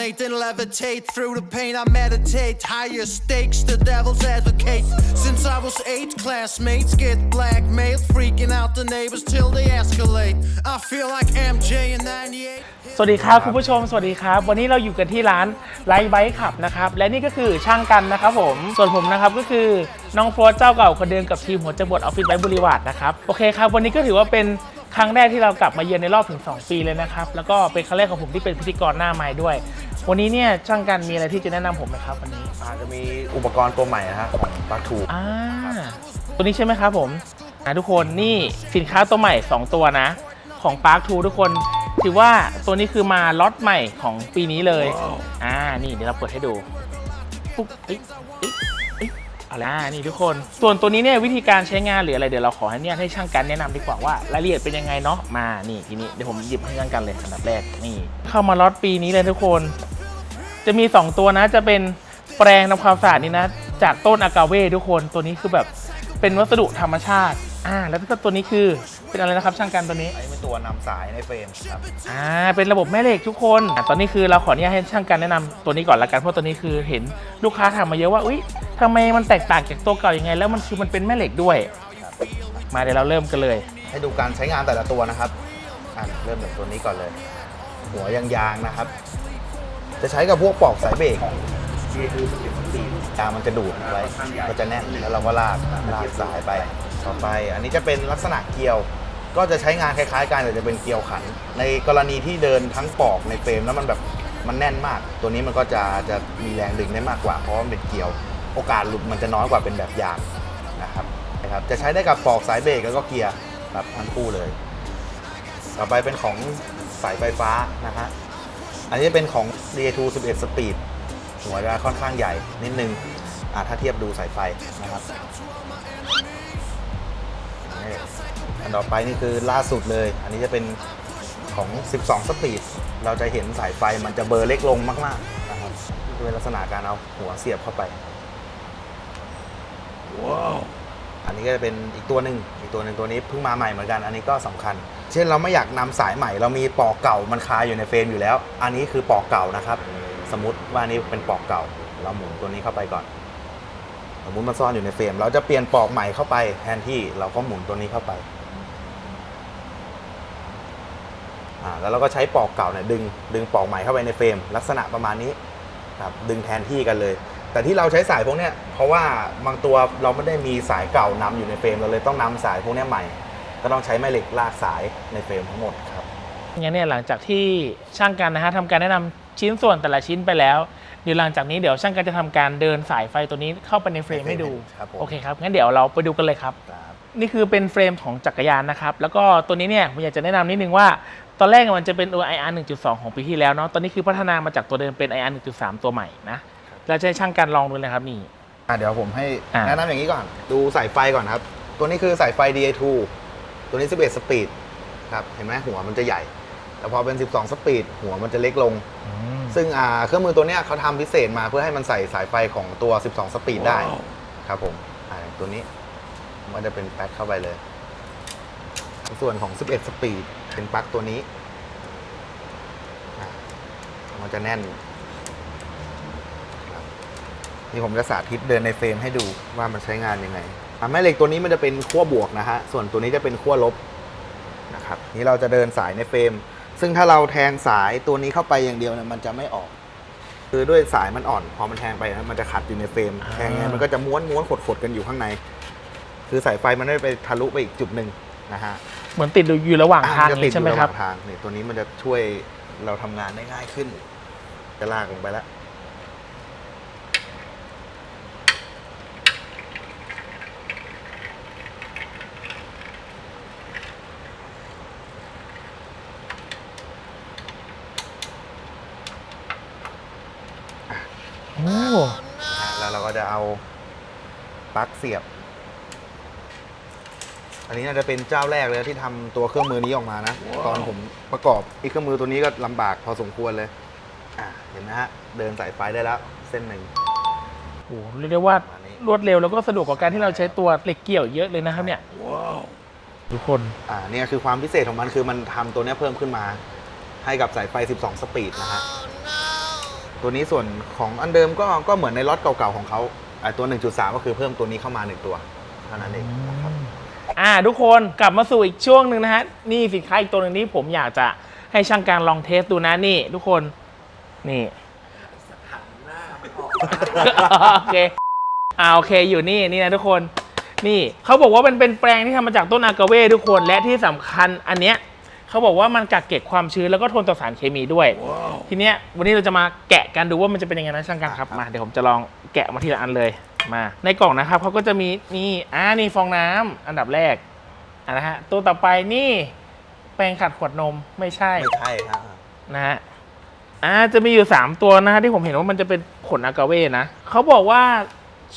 hallucinate then levitate through the pain. I meditate higher stakes, the devil's advocate. Since I was eight, classmates get blackmailed, freaking out the neighbors till they escalate. I feel like MJ in 98. สวัสดีครับคุณผู้ชมสวัสดีครับ วันนี้เราอยู่กันที่ร้านไลท์ไบค์ขับนะครับ และนี่ก็คือช่างกันนะครับผม ส่วนผมนะครับก็คือน้องโฟร์เจ้าเก่าคนเดิมกับทีมหัวจรวดออฟฟิศไบค์บริวารนะครับโอเคครับ วันนี้ก็ถือว่าเป็นครั้งแรกที่เรากลับมาเยือนในรอบถึง 2 ปีเลยนะครับ แล้วก็เป็นครั้งแรกของผมที่เป็นพิธีกรหน้าไม้ด้วย วันนี้เนี่ยช่างกันมีอะไรที่จะแนะนำผมไหมครับวันนี้อาจจะมีอุปกรณ์ตัวใหม่นะฮะของปาร์ทูอ่าตัวนี้ใช่ไหมครับผมอ่าทุกคนนี่สินค้าตัวใหม่ 2 ตัวนะ ของ Park 2ทุกคน ถือว่าตัวนี้คือมาล็อตใหม่ของปีนี้เลยอ่านี่เดี๋ยวเราเปิดให้ดูปุ๊บเอ้ยเอ้ยเอ้ยเอาละอ่านี่ทุกคน ส่วนตัวนี้เนี่ยวิธีการใช้งานหรืออะไรเดี๋ยวเราขอให้เนี่ยให้ช่างกันแนะนำดีกว่าว่ารายละเอียดเป็นยังไงเนาะมานี่ทีนี้เดี๋ยวผมหยิบให้ช่างกันเลยอันดับแรกนี่ เข้ามาล็อตปีนี้เลยทุกคน จะมี 2 ตัวนะ จะเป็นแปรงทำความสะอาดนี่นะ จากต้นอากาเว่ทุกคน ตัวนี้คือแบบเป็นวัสดุธรรมชาติ อ่า แล้วก็ตัวนี้คือเป็นอะไรนะครับช่างกันตัวนี้ อันนี้เป็นตัวนำสายในเฟรมครับ อ่า เป็นระบบแม่เหล็กทุกคนอะตอนนี้คือเราขออนุญาตให้ช่างกันแนะนำตัวนี้ก่อนละกัน เพราะตัวนี้คือเห็นลูกค้าถามมาเยอะว่า อุ้ยทำไมมันแตกต่างจากตัวเก่ายังไง แล้วมันคือมันเป็นแม่เหล็กด้วย มาเดี๋ยวเราเริ่มกันเลย ให้ดูการใช้งานแต่ละตัวนะครับอะเริ่มจากตัวนี้ก่อนเลย หัวยางๆนะครับ จะใช้กับพวกปลอกสายเบรกยางมันจะดูดไว้ก็จะแน่นแล้วเราก็ลากลากสายไปต่อไป อันนี้จะเป็นลักษณะเกลียว ก็จะใช้งานคล้ายๆกันแต่จะเป็นเกลียวขัน ในกรณีที่เดินทั้งปลอกในเฟรมแล้วมันแบบมันแน่นมาก ตัวนี้มันก็จะจะมีแรงดึงได้มากกว่าเพราะมันเป็นเกลียว โอกาสหลุดมันจะน้อยกว่าเป็นแบบยางนะครับนะครับจะใช้ได้กับปลอกสายเบรกแล้วก็เกียร์แบบทั้งคู่เลย ต่อไปเป็นของสายไฟฟ้านะฮะอันนี้เป็นของ DA2 11 Speed หัวจะค่อนข้างใหญ่นิดนึงอะถ้าเทียบดูสายไฟนะครับอันต่อไปนี่คือล่าสุดเลย อันนี้จะเป็นของ 12 Speed เราจะเห็นสายไฟมันจะเบอร์เล็กลงมากๆนะครับเป็นลักษณะการเอาหัวเสียบเข้าไป ว้าว อันนี้ก็จะเป็นอีกตัวหนึ่งอีกตัวหนึ่งตัวนี้เพิ่งมาใหม่เหมือนกัน อันนี้ก็สำคัญ เช่นเราไม่อยากนำสายใหม่ เรามีปอกเก่ามันคาอยู่ในเฟรมอยู่แล้ว อันนี้คือปอกเก่านะครับ สมมติว่าอันนี้เป็นปอกเก่า เราหมุนตัวนี้เข้าไปก่อน สมมติมันซ่อนอยู่ในเฟรม เราจะเปลี่ยนปอกใหม่เข้าไปแทนที่เราก็หมุนตัวนี้เข้าไปแล้วเราก็ใช้ปอกเก่าเนี่ยดึงดึงปอกใหม่เข้าไปในเฟรม ลักษณะประมาณนี้ครับดึงแทนที่กันเลย แต่ที่เราใช้สายพวกเนี้ยเพราะว่าบางตัวเราไม่ได้มีสายเก่านำอยู่ในเฟรมเราเลยต้องนำสายพวกเนี้ยใหม่ ก็ต้องใช้แม่เหล็กลากสายในเฟรมทั้งหมดครับงั้นเนี่ยหลังจากที่ช่างกันนะฮะทำการแนะนำชิ้นส่วนแต่ละชิ้นไปแล้วเดี๋ยวหลังจากนี้เดี๋ยวช่างกันจะทำการเดินสายไฟตัวนี้เข้าไปในเฟรมให้ดูครับผมโอเคครับงั้นเดี๋ยวเราไปดูกันเลยครับครับ นี่คือเป็นเฟรมของจักรยานนะครับแล้วก็ตัวนี้เนี่ยผมอยากจะแนะนำนิดนึงว่าตอนแรกมันจะเป็นตัว IR 1.2 ของปีที่แล้วเนาะตอนนี้คือพัฒนามาจากตัวเดิมเป็น IR 1.3 ตัวใหม่นะ เราจะให้ช่างกันลองดูเลยครับนี่ อะเดี๋ยวผมให้อะ แนะนำอย่างนี้ก่อน ดูสายไฟก่อนครับ ตัวนี้คือสายไฟ DA2 ตัวนี้ 11 สปีดครับ เห็นไหมหัวมันจะใหญ่ แต่พอเป็น 12 สปีด หัวมันจะเล็กลง ซึ่งอ่าเครื่องมือตัวเนี้ยเขาทำพิเศษมาเพื่อให้มันใส่สายไฟของตัว 12 สปีดได้ ครับผมอ่าตัวนี้มันจะเป็นแป๊กเข้าไปเลยในส่วนของ 11 สปีดเป็นปลั๊กตัวนี้อ่ามันจะแน่นครับ นี่ผมจะสาธิตเดินในเฟรมให้ดูว่ามันใช้งานยังไงอะแม่เหล็กตัวนี้มันจะเป็นขั้วบวกนะฮะ ส่วนตัวนี้จะเป็นขั้วลบนะครับ นี่เราจะเดินสายในเฟรม ซึ่งถ้าเราแทงสายตัวนี้เข้าไปอย่างเดียวเนี่ยมันจะไม่ออก คือด้วยสายมันอ่อน พอมันแทงไปนะมันจะขัดอยู่ในเฟรมอ่าแทงไงมันก็จะม้วนม้วนขดขดกันอยู่ข้างใน คือสายไฟมันไม่ได้ไปทะลุไปอีกจุดหนึ่งนะฮะ เหมือนติดอยู่ระหว่างทางอะมันจะนี้ใช่ไหมครับอยู่ะว่างทางนี่ตัวนี้มันจะช่วยเราทำงานได้ง่ายขึ้น จะลากลงไปแล้ว โอ้ นะฮะแล้วเราก็ จะเอาปลั๊กเสียบ อันนี้น่าจะเป็นเจ้าแรกเลยที่ทำตัวเครื่องมือนี้ออกมานะ ตอนผมประกอบไอ้เครื่องมือตัวนี้ก็ลำบากพอสมควรเลย อะเห็นไหมฮะ เดินสายไฟได้แล้ว เส้นหนึ่งโหเรียกได้ว่าประมาณนี้รวดเร็วแล้วก็สะดวกกว่าการที่เราใช้ตัวเหล็กเกี่ยวเยอะเลยนะครับเนี่ยทุกคน อ่า เนี่ยคือความพิเศษของมันคือมันทำตัวเนี้ยเพิ่มขึ้นมา ให้กับสายไฟ 12 สปีดนะฮะ ตัวนี้ส่วนของอันเดิมก็ก็เหมือนในล็อตเก่าๆของเขาไอ้ตัว 1.3 ก็คือเพิ่มตัวนี้เข้ามาหนึ่งตัวเท่านั้นเองนะครับอ่าทุกคนกลับมาสู่อีกช่วงหนึ่งนะฮะนี่สินค้าอีกตัวหนึ่งที่ผมอยากจะให้ช่างการลองเทสดูนะนี่ ทุกคนนี่โอเคอ่าโอเคอยู่นี่นี่นะทุกคน นี่เขาบอกว่ามันเป็นแปลงที่ทำมาจากต้นอากาเว่ทุกคนและที่สำคัญอันเนี้ย เขาบอกว่ามันกักเก็บความชื้นแล้วก็ทนต่อสารเคมีด้วย ทีเนี้ยวันนี้เราจะมาแกะกันดูว่ามันจะเป็นยังไงนะช่างกันครับมาเดี๋ยวผมจะลองแกะมาทีละอันเลยมา ในกล่องนะครับเขาก็จะมีนี่อ่านี่ฟองน้ำอันดับแรกอะนะฮะตัวต่อไปนี่แปรงขัดขวดนมไม่ใช่ไม่ใช่ฮะนะฮะอ่าจะมีอยู่ 3 ตัวนะฮะที่ผมเห็นว่ามันจะเป็นขนอากาเว่นะเขาบอกว่า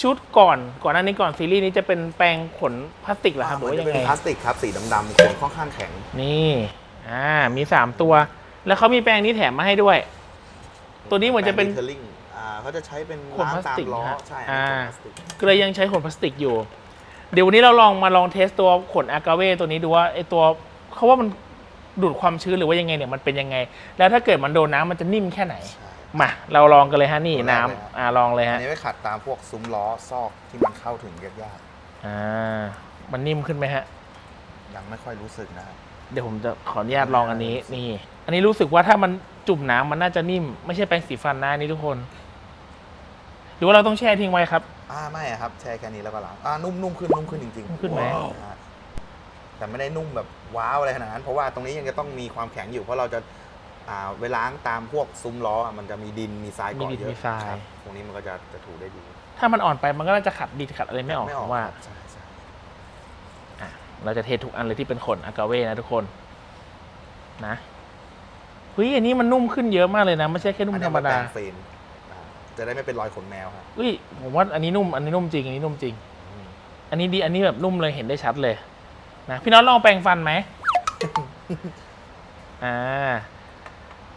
ชุดก่อนก่อนหน้านี้ก่อนซีรีส์นี้จะเป็นแปรงขนพลาสติกเหรอครับหรือว่ามันยัจะงเป็นไงพลาสติกครับสีดำๆขนค่อนข้างแข็งนี่ อ่ามี3ตัว แล้วเขามีแปรงนี้แถมมาให้ด้วย ตัวนี้เหมือนจะเป็น แบรด์ detailing อ่าเขาจะใช้เป็นขนพลาสน้ำตามติกล้อนะฮะใช่อ่าขนพลาสติกก็เลยยังใช้ขนพลาสติกอยู่ เดี๋ยววันนี้เราลองมาลองเทสตัวขนอากาเว่ตัวนี้ดูว่าไอตัวเขาว่ามันดูดความชื้นหรือว่ายังไงเนี่ยมันเป็นยังไง แล้วถ้าเกิดมันโดนน้ำมันจะนิ่มแค่ไหน ใช่ มาเราลองกันเลยฮะนี่ตัวแรกน้ำเลยฮะอ่าลองเลยอัฮะนนี้ไว้ขัดตามพวกซุ้มล้อซอกที่มันเข้าถึงยากอ่ามันนิ่มขึ้นไหมฮะ ๆยังไม่ค่อยรู้สึกนะครับ เดี๋ยวผมจะขออนุญาตลองอันนี้นี่ อันนี้รู้สึกว่าถ้ามันจุ่มน้ำมันน่าจะนิ่ม ไม่ใช่แปรงสีฟันนะอันนี่ทุกคน หรือว่าเราต้องแช่ทิ้งไว้ครับ อ่าไม่อะครับแช่แค่นี้แล้วก็ล้างอ่านุ่มนุ่มขึ้นนุ่มขึ้นจริงๆนุ่มขึ้นไหมอ่าแต่ไม่ได้นุ่มแบบว้าวอะไรขนาดนั้น เพราะว่าตรงนี้ยังจะต้องมีความแข็งอยู่ เพราะเราจะอ่าเวลาล้างตามพวกซุ้มล้ออะมันจะมีดินมีทรายมีเกาะดินเยอะมีทราย ครับตรงนี้มันก็จะจะถูได้ดีถ้ามันอ่อนไปมันก็น่าจะขัดดิดขัดอะไรไม่ออกผมว่า ครับใช่ใช่อะ เราจะเททุกอันเลยที่เป็นขนอากาเว่นะทุกคนนะเฮ้ยอันนี้มันนุ่มขึ้นเยอะมากเลยนะ ไม่ใช่แค่นุ่มอันธรนี้รมดาแปรงเฟรนอ่าจะได้ไม่เป็นรอยขนแมวครับเฮ้ยผมว่าอันนี้นุ่มอันนี้นุ่มจริงอันนี้นุ่มจริงอืมอันนี้ดีอันนี้แบบนุ่มเลยเห็นได้ชัดเลยนะพี่น้องลองแปรงฟันไหมอ่า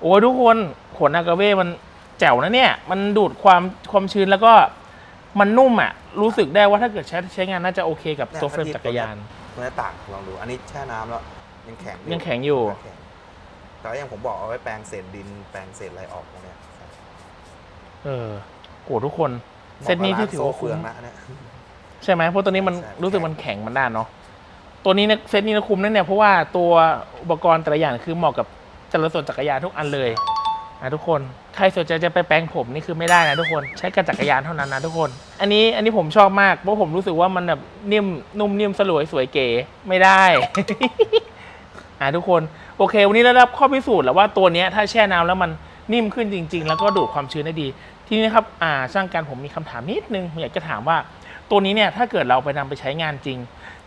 โอ้ยทุกคนขนอากาเว่มันแจ๋วนะเนี่ย มันดูดความความชื้นแล้วก็มันนุ่มอะ รู้สึกได้ว่าถ้าเกิดใช้ใช้งานน่าจะโอเคกับตัวเฟรมจักรยาน ตัวนี้ต่างลองดู อันนี้แช่น้ำแล้ว ยังแข็งอยังแข็งอยู่ยังแข็งแต่ว่าอย่างผมบอกเอาไว้แปรงเศษดินแปรงเศษอะไรออกพวกเนี้ยใช่เออโหทุกคน เซตนี้ที่ถือว่าเหมะกับร้นโซ่เฟืคุ้องมนะเนี่ย ใช่ไหมเพราะตัวนี้มันใช่ รู้สึกมันแข็งมันด้านเนาะตัวนี้เนี่ยเซตนี้นะคุ้มนั่นเนี่ยเพราะว่าตัวอุปกรณ์แต่ละอย่างคือเหมาะกับแต่ละส่วนจักรยานทุกอันเลย นะทุกคน ใครสนใจจะไปแปลงผมนี่คือไม่ได้นะทุกคน ใช้กับจักรยานเท่านั้นนะทุกคน อันนี้อันนี้ผมชอบมากเพราะผมรู้สึกว่ามันแบบนิ่มนุ่มนิ่มสลวยสวยเก๋ไม่ได้ อะทุกคนโอเค วันนี้เราได้รับข้อพิสูจน์แล้วว่าตัวนี้ถ้าแช่น้ำแล้วมันนิ่มขึ้นจริง ๆ แล้วก็ดูดความชื้นได้ดี ทีนี้ครับอ่าช่างการผมมีคำถามนิดนึงผมอยากจะถามว่า ตัวนี้เนี่ยถ้าเกิดเราไปนำไปใช้งานจริง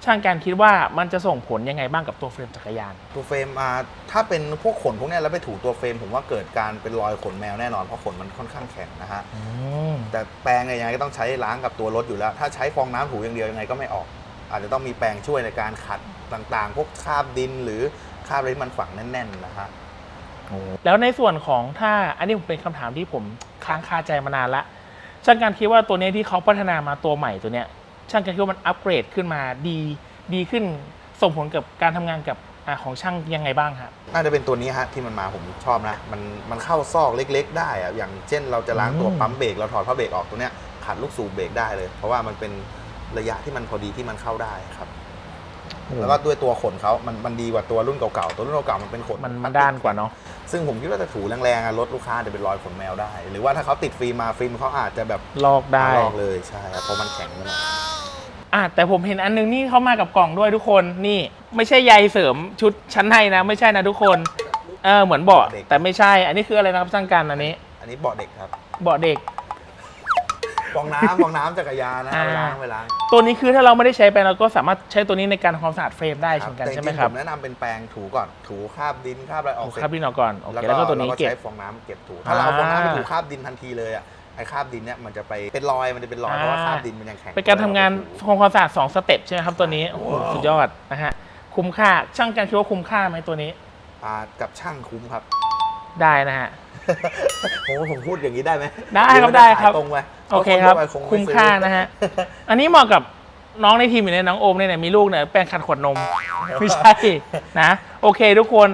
ช่างการคิดว่ามันจะส่งผลยังไงบ้างกับตัวเฟรมจักรยาน ตัวเฟรมอ่าถ้าเป็นพวกขนพวกเนี้ยแล้วไปถูตัวเฟรมผมว่าเกิดการเป็นรอยขนแมวแน่นอนเพราะขนมันค่อนข้างแข็งนะฮะอืมแต่แปรงเนี่ยยังไงก็ต้องใช้ล้างกับตัวรถอยู่แล้ว ถ้าใช้ฟองน้ำถูอย่างเดียวยังไงก็ไม่ออก อาจจะต้องมีแปรงช่วยในการขัดต่างๆ พวกคราบดินหรือคราบอะไรที่มันฝังแน่นๆนะฮะแล้วในส่วนของถ้าอันนี้ผมเป็นคำถามที่ผมค้างคาใจมานานละช่างการคิดว่าตัวเนี้ยที่เขาพัฒนามาตัวใหม่ตัวเนี้ย ช่างการคิดว่ามันอัปเกรดขึ้นมาดีดีขึ้นส่งผลกับการทำงานกับอาของช่างยังไงบ้างครับน่าจะเป็นตัวนี้ฮะที่มันมาผมชอบนะมันมันเข้าซอกเล็ก ๆ ได้อะอย่างเช่น เราจะล้างตัวอืมปั๊มเบรกเราถอดผ้าเบรกออกตัวเนี้ยขัดลูกสูบเบรกได้เลย เพราะว่ามันเป็นระยะที่มันพอดีที่มันเข้าได้ครับ แล้วก็ด้วยตัวขนเขามันมันดีกว่าตัวรุ่นเก่าๆตัวรุ่นเก่าๆมันเป็นขนมันพลมันสติด้านกว่าเนาะซึ่งผมคิดว่าจะถูแรงๆอะรถลูกค้าจะเป็นรอยขนแมวได้ หรือว่าถ้าเขาติดฟิล์มมาฟิล์มเขาอาจจะแบบลอกได้ลอกเลยใช่ครับเพราะมันแข็งมัน อะแต่ผมเห็นอันนึงนี่เข้ามากับกล่องด้วยทุกคนนี่ ไม่ใช่ใยเสริมชุดชั้นในนะ ไม่ใช่นะทุกคนเออเหมือนเบาะแต่ไม่ใช่ อันนี้คืออะไรนะครับช่างกันอันนี้อันนี้เบาะเด็กครับเบาะเด็ก ฟองน้ำฟองน้ำจักรยานนะอ่าเอาไปล้างไปล้างตัวนี้คือถ้าเราไม่ได้ใช้ไปเราก็สามารถใช้ตัวนี้ในการทำความสะอาดเฟรมได้เช่นกันแต่จใช่งๆไหมครับผมแนะนำเป็นแปรงถูก่อนถูคราบดินคราบอะไรออกโอ้เสร็จครับพี่หนอก่อนโอเคแล้วก็ตัวนี้ราเก็บ ใช้ฟองน้ำเก็บถู ถ้าเราเอาอ่าฟองน้ำไปถูคราบดินทันทีเลยอะ ไอ้คราบดินเนี่ยมันจะไปเป็นรอยมันจะเป็นรอยเพราะว่าคราบดินมันยังแข็งเป็นการทำงานทำความสะอาดสองสเต็ปใช่ไหมครับตัวนี้โอ้โหสุดยอดนะฮะคุ้มค่าช่างกันคิดว่าคุ้มค่าไหมตัวนี้อ่ากับช่างคุ้มครับ ได้นะฮะโอ้ผมพูดอย่างนี้ได้ไหมได้ครับหอมันจะได้ครับขายตรงไปโอเคครับพาะนทั่วไปงไคุ้มค่านะฮะอันนี้เหมาะกับน้องในทีมอยู่ในยน้องโอมเนี่ยมีลูกเนี่ยแปรงขัดขวดนมไม่ใช่นะ โอเคทุกคน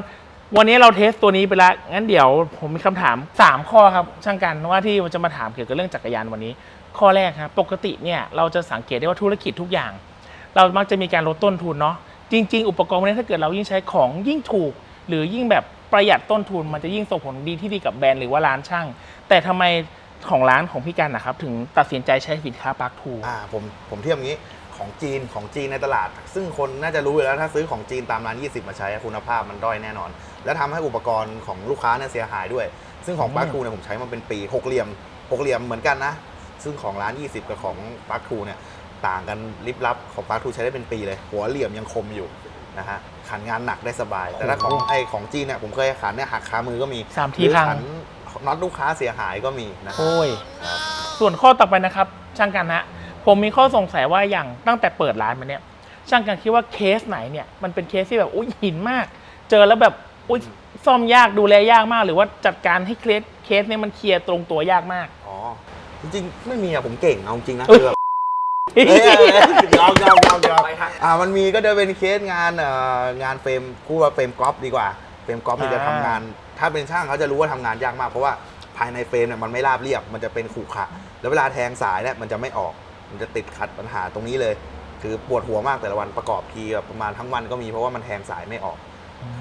วันนี้เราเทสตัวนี้ไปแล้วงั้นเดี๋ยวผมมีคำถาม 3 ข้อครับช่างกันว่าที่จะมาถามเกี่ยวกับเรื่องจักรยานวันนี้ ข้อแรกครับปกติเนี่ยเราจะสังเกตได้ว่าธุรกิจทุกอย่าง เรามักจะมีการลดต้นทุนเนาะจริง ๆ อุปกรณ์พวกนี้ถ้าเกิดเรายิ่งใช้ของยิ่งถูก หรือยิ่งแบบประหยัดต้นทุนมันจะยิ่งส่งผลดีที่ดีกับแบรนด์หรือว่าร้านช่าง แต่ทำไมของร้านของพี่กันนะครับถึงตัดสินใจใช้สินค้าปาร์คทูอ่าผมผมเทียบอย่างนี้ ของจีนของจีนในตลาด ซึ่งคนน่าจะรู้อยู่แล้วถ้าซื้อของจีนตามร้าน 20 มาใช้คุณภาพมันด้อยแน่นอน และทำให้อุปกรณ์ของลูกค้าเนี่ยเสียหายด้วย ซึ่งของอืมปาร์คทูเนี่ยผมใช้มาเป็นปีหกเหลี่ยมหกเหลี่ยมเหมือนกันนะ ซึ่งของร้าน 20 กับของปาร์คทูเนี่ยต่างกันลิบลับของปาร์คทูใช้ได้เป็นปีเลย หัวเหลี่ยมยังคมอยู่นะฮะขันงานหนักได้สบาย แต่ถ้าของไอของจีนเนี่ยผมเคยขันเนี่ยหักขามือก็มีสามทีหรือพังขันน็อตลูกค้าเสียหายก็มีนะครับโอ้ยครับส่วนข้อต่อไปนะครับช่างกันฮะ ผมมีข้อสงสัยว่าอย่างตั้งแต่เปิดร้านมาเนี่ยช่างกันคิดว่าเคสไหนเนี่ยมันเป็นเคสที่แบบอุ้ยหินมาก เจอแล้วแบบอุ้ยซ่อมยากดูแลยากมาก หรือว่าจัดการให้เคสเคสเนี่ยมันเคลียร์ตรงตัวยากมาก อ๋อ จริงๆ ไม่มีอะผมเก่งเอาจริงนะเอ้ยคือแบบเอ้ยยอมยอมยอมยอมอ่ามันมีก็จะเป็นเคสงานเอ่องานเฟรมคู่ว่าเฟรมกอล์ฟดีกว่าเฟรมกอล์ฟนี่จะอ่าทำงาน ถ้าเป็นช่างเขาจะรู้ว่าทำงานยากมากเพราะว่าภายในเฟรมเนี่ยมันไม่ราบเรียบมันจะเป็นขรุขระแล้วเวลาแทงสายเนี่ยมันจะไม่ออก มันจะติดขัดปัญหาตรงนี้เลย คือปวดหัวมากแต่ละวันประกอบทีแบบประมาณทั้งวันก็มีเพราะว่ามันแทงสายไม่ออก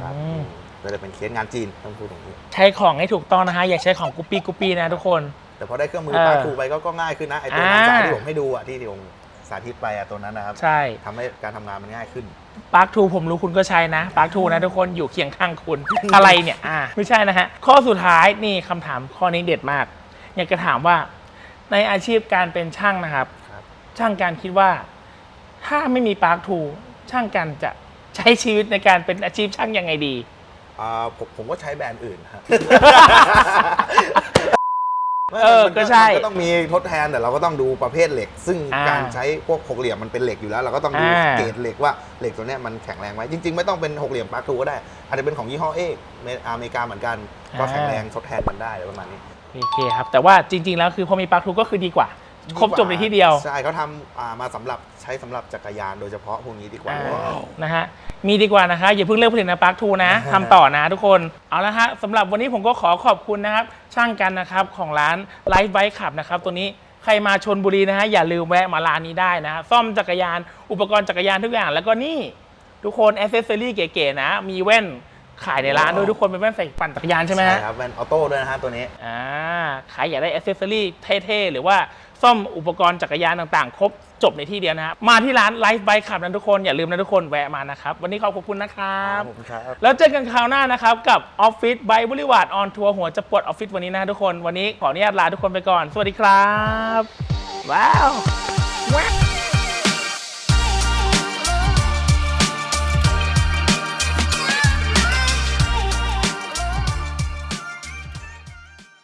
ครับอืม ก็จะเป็นเคสงานจีนต้องพูดตรงนี้ ใช้ของให้ถูกต้องนะฮะ อย่าใช้ของกุปปี้กุปปี้นะทุกคน แต่พอได้เครื่องมือเออปาร์ทูไปก็ก็ง่ายขึ้นนะไอตัวอ่าน้ำสายที่ผมให้ดูอะที่ที่ผมสาธิตไปอะตัวนั้นนะครับใช่ทำให้การทำงานมันง่ายขึ้น ปาร์คทูผมรู้คุณก็ใช้นะปาร์คทูนะทุกคนอยู่เคียงข้างคุณ อะไรเนี่ยอ่าไม่ใช่นะฮะ ข้อสุดท้ายนี่คำถามข้อนี้เด็ดมาก อยากจะถามว่าในอาชีพการเป็นช่างนะครับครับ ช่างการคิดว่า ถ้าไม่มีปาร์คทูช่างกันจะใช้ชีวิตในการเป็นอาชีพช่างยังไงดี อ่าผมผมก็ใช้แบรนด์อื่นครับเออก็ใช่มันก็ต้องมีทดแทนแต่เราก็ต้องดูประเภทเหล็ก ซึ่งอ่าการใช้พวกหกเหลี่ยมมันเป็นเหล็กอยู่แล้ว เราก็ต้องดูอ่า เกรดเหล็กว่าเหล็กตัวเนี้ยมันแข็งแรงไหมจริง ๆ ไม่ต้องเป็นหกเหลี่ยมปาร์คทูก็ได้ อาจจะเป็นของยี่ห้อเอกอเมริกาเหมือนกันก็แข็งแรงทดแทนกันได้อะไรประมาณนี้ โอเคครับ แต่ว่าจริง ๆ แล้วคือพอมีปาร์คทูก็คือดีกว่า ครบจบในที่เดียว ใช่เขาทำอ่ามาสำหรับใช้สำหรับจักรยานโดยเฉพาะพวกนี้ดีกว่าอ่า นะฮะ มีดีกว่านะคะ อย่าเพิ่งเลิกผลิตนะปาร์คทูนะ ทำต่อนะทุกคน เอาละฮะสำหรับวันนี้ผมก็ขอขอบคุณนะครับ ช่างกันนะครับ ของร้านไลฟ์ไบค์ขับนะครับ ตัวนี้ใครมาชนบุรีนะฮะ อย่าลืมแวะมาร้านนี้ได้นะฮะซ่อมจักรยาน อุปกรณ์จักรยานทุกอย่าง แล้วก็นี่ ทุกคนอ c เซสซอรี่เก๋ๆนะ มีแว่นขายในร้านด้วยทุกคนเป็นแว่นใส่ปั่นจักรยานใช่ไหมฮะครับเป็นออโต้ด้วยนะฮะตัวนี้ อ่า ใครอยากได้อ c เซสซอรี่เท่ๆ หรือว่า ซ่อมอุปกรณ์จักรยานต่างๆ ครบจบในที่เดียวนะครับมาที่ร้านไลฟ์ไบค์ขับนะทุกคนอย่าลืมนะทุกคนแวะมานะครับ วันนี้ขอบคุณนะครับ ผมครับ แล้วเจอกันคราวหน้านะครับ กับออฟฟิศไบค์บริวารออนทัวร์หัวจะปวดออฟฟิศวันนี้นะทุกคนวันนี้ขออนุญาตลาทุกคนไปก่อน สวัสดีครับ ว้าวว้าว